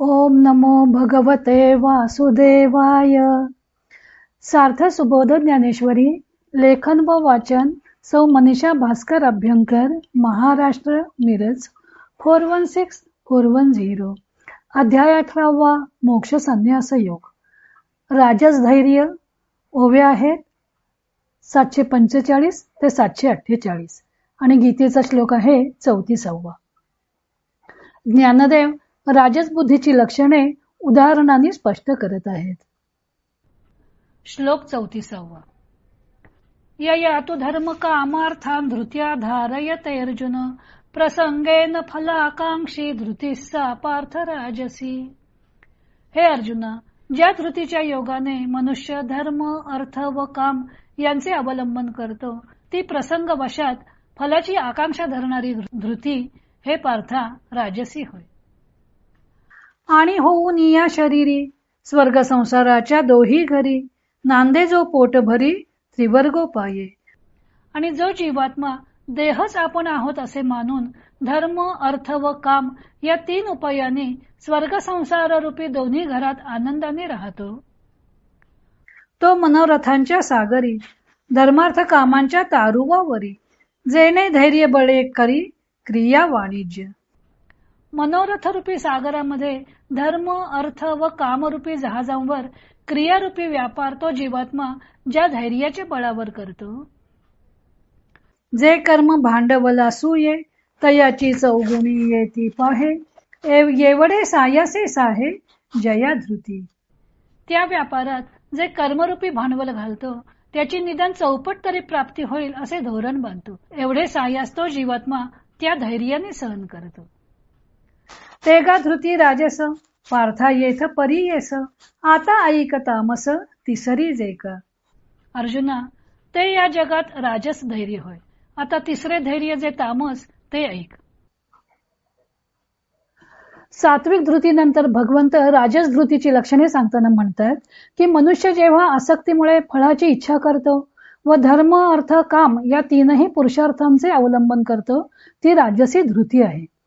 ओम नमो भगवते वासुदेवाय. सार्थ सुबोध ज्ञानेश्वरी लेखन व वाचन सौ Manisha Bhaskar Abhyankar Maharashtra Miraj four one six four one zero. अध्याय अठरावा मोक्ष संन्यास योग. राजस धैर्य ओवे आहेत सातशे पंचेचाळीस ते सातशे अठ्ठेचाळीस. आणि गीतेचा श्लोक आहे चौतीसावा. ज्ञानदेव राजस बुद्धीची लक्षणे उदाहरणाने स्पष्ट करत आहेत. श्लोक चौतीसावा. यया तु धर्म कामार्थान धृत्या धारयते अर्जुन प्रसंगेन फलाकांक्षी धृतीसा पार्थ राजसी. हे अर्जुना ज्या धृतीच्या योगाने मनुष्य धर्म अर्थ व काम यांचे अवलंबन करतो ती प्रसंग वशात फलाची आकांक्षा धरणारी धृती हे पार्था राजसी होय. आणि होऊन या शरीरी स्वर्ग संसाराच्या दोही घरी नांदे जो पोट भरी त्रिवर्गो पाये. आणि जो जीवात्मा देहच आपण आहोत असे मानून धर्म अर्थ व काम या तीन उपायाने स्वर्ग संसार रूपी दोन्ही घरात आनंदाने राहतो. तो मनोरथांच्या सागरी धर्मार्थ कामांच्या तारुवावरी जेणे धैर्य बळे करी क्रिया वाणिज्य. मनोरथरूपी सागरामध्ये धर्म अर्थ व कामरूपी जहाजांवर क्रियारूपी व्यापार तो जीवात्मा ज्या धैर्याच्या बळावर करतो. जे कर्म भांडवला सुये तयाची चौगुणी येती पाहे. एवढे सायासे साहे जया धृती. त्या व्यापारात जे कर्मरूपी भांडवल घालतो त्याची निदान चौपट तरी प्राप्ती होईल असे धोरण बांधतो एवढे सायास तो जीवात्मा त्या धैर्याने सहन करतो. तेगा धृती राजस पार्था येथ परी येस. आता ऐक तामस तिसरी जेक. अर्जुना ते या जगात राजस धैर्य होय. आता तिसरे धैर्य जे तामस ते ऐक. सात्विक धृतीनंतर भगवंत राजस धृतीची लक्षणे सांगताना म्हणतात की मनुष्य जेव्हा आसक्तीमुळे फळाची इच्छा करतो व धर्म अर्थ काम या तीनही पुरुषार्थांचे अवलंबन करतो ती राजसी धृती आहे.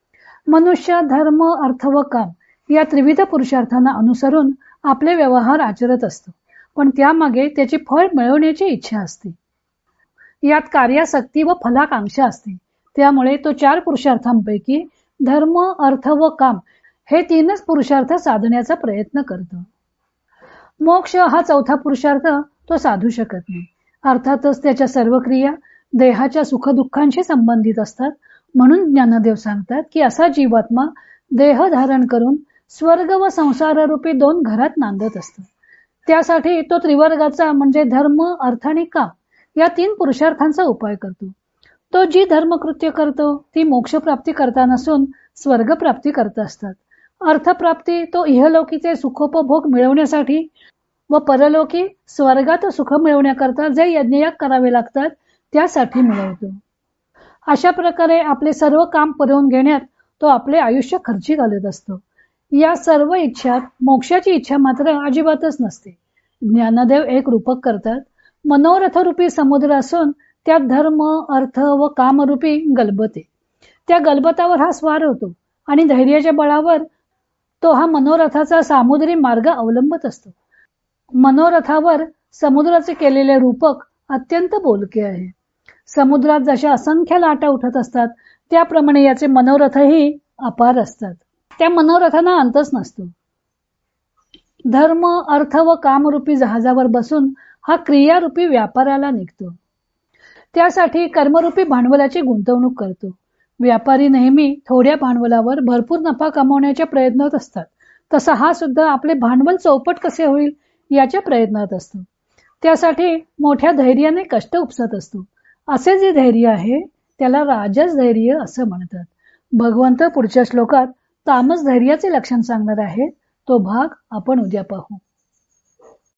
मनुष्य धर्म अर्थ व काम या त्रिविध पुरुषार्थांना अनुसरून आपले व्यवहार आचरत असतो. पण त्यामागे त्याची फळ मिळवण्याची इच्छा असते. यात कार्यासक्ती व फलाकांक्षा असते. त्यामुळे तो चार पुरुषार्थांपैकी धर्म अर्थ व काम हे तीनच पुरुषार्थ साधण्याचा प्रयत्न करतो. मोक्ष हा चौथा पुरुषार्थ तो साधू शकत नाही. अर्थातच त्याच्या सर्व क्रिया देहाच्या सुखदुःखांशी संबंधित असतात म्हणून ज्ञानदेव सांगतात की असा जीवात्मा देह धारण करून स्वर्ग व संसार रूपी दोन घरात नांदत असतो. त्यासाठी तो त्रिवर्गाचा म्हणजे धर्म अर्थ आणि काम या तीन पुरुषार्थांचा उपाय करतो. तो जी धर्मकृत्य करतो ती मोक्षप्राप्ती करता नसून स्वर्गप्राप्ती करत असतात. अर्थप्राप्ती तो इहलोकीचे सुखोपभोग मिळवण्यासाठी व परलोकी स्वर्गात सुख मिळवण्याकरता जे यज्ञयाग करावे लागतात त्यासाठी मिळवतो. अशा प्रकारे आपले सर्व काम पुरवून घेण्यात तो आपले आयुष्य खर्ची घालत असतो. या सर्व इच्छात मोक्षाची इच्छा मात्र अजिबातच नसते. ज्ञानदेव एक रूपक करतात. मनोरथरूपी समुद्र असून त्यात धर्म अर्थ व कामरूपी गलबते. त्या गलबतावर हा स्वार होतो आणि धैर्याच्या बळावर तो हा मनोरथाचा सामुद्री मार्ग अवलंबत असतो. मनोरथावर समुद्राचे केलेले रूपक अत्यंत बोलके आहे. समुद्रात जशा असंख्य लाटा उठत असतात त्याप्रमाणे याचे मनोरथही अपार असतात. त्या मनोरथांना अंतच नसतो. धर्म अर्थ व कामरूपी जहाजावर बसून हा क्रियारूपी व्यापाराला निघतो. त्यासाठी कर्मरूपी भांडवलाची गुंतवणूक करतो. व्यापारी नेहमी थोड्या भांडवलावर भरपूर नफा कमवण्याच्या प्रयत्नात असतात. तसा हा सुद्धा आपले भांडवल चौपट कसे होईल याच्या प्रयत्नात असतो. त्यासाठी मोठ्या धैर्याने कष्ट उपसत असतो. असे जे धैर्य आहे त्याला राजस धैर्य असं म्हणतात. भगवंत पुढच्या श्लोकात तामस धैर्याचे लक्षण सांगणार आहे तो भाग आपण उद्या पाहू.